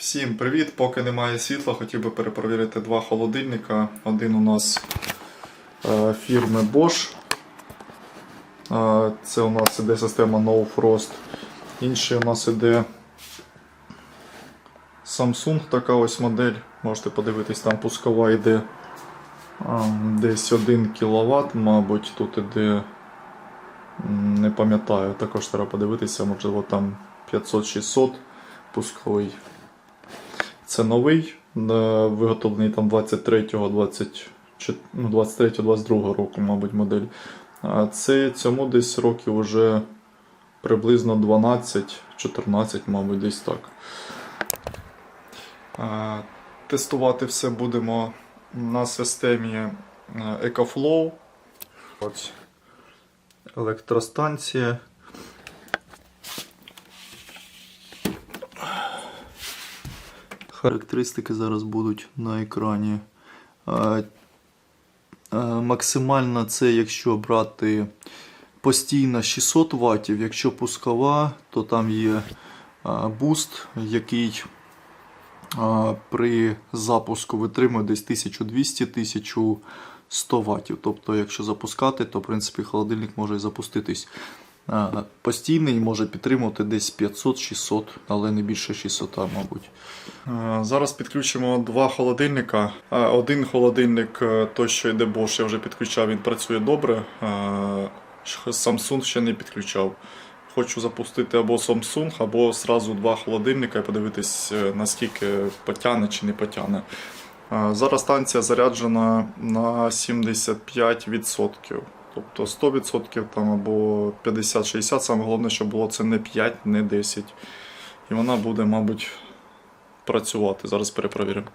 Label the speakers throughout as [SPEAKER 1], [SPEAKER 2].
[SPEAKER 1] Всім привіт! Поки немає світла, хотів би перепровірити два холодильника. Один у нас е, фірми Bosch. Е, це у нас іде система No Frost. Інший у нас іде Samsung, така ось модель. Можете подивитись, там пускова йде десь 1 кВт, мабуть, тут іде. Не пам'ятаю, також треба подивитися, можливо там 500-600 пусковий. Це новий, е, виготовлений там 23-го, 24 ну, 23-22 року, мабуть, модель. Це цьому десь років вже приблизно 12-14, мабуть, десь так. Тестувати все будемо на системі е, EcoFlow. Ось електростанція. Характеристики зараз будуть на екрані. Максимально це якщо брати постійно 600 Вт, якщо пускова, то там є буст, який при запуску витримує десь 1200-1100 Вт. Тобто, якщо запускати, то в принципі холодильник може і запуститись. Постійний може підтримувати десь 500-600, але не більше 600, мабуть. Зараз підключимо два холодильника. Один холодильник, е, той, що йде Bosch, я вже підключав, він працює добре. Samsung ще не підключав. Хочу запустити або Samsung, або зразу два холодильника і подивитись, е, наскільки потягне чи не потягне. Е, Зараз станція заряджена на 75%. Тобто 100% там або 50-60, саме головне, щоб було це не 5, не 10. І вона буде, мабуть, працювати. Зараз перепровіримо.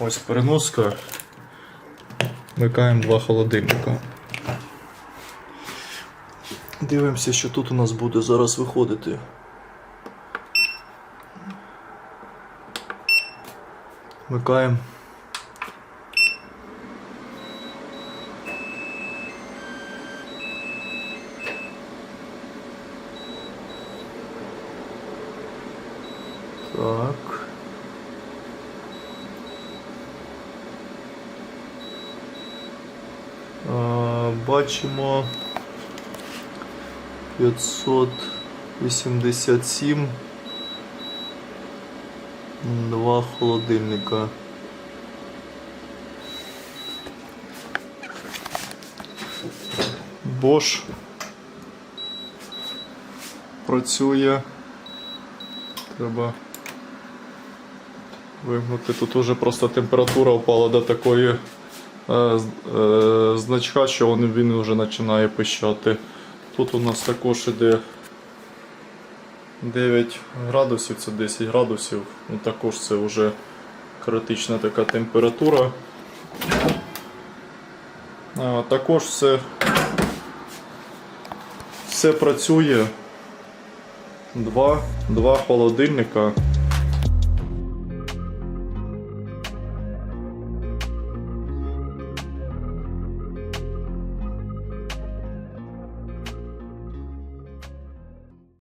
[SPEAKER 1] Ось переноска. Вмикаємо два холодильника. Дивимося, що тут у нас буде зараз виходити. Вмикаємо. Так. Бачимо 587 два холодильника. Bosch працює. Треба вимкнути. Тут уже просто температура впала до такої е, е, значка, що він, він вже починає пищати. Тут у нас також іде 9 градусів, це 10 градусів. Ну, також це вже критична така температура. А, також все, все працює. Два, два холодильника.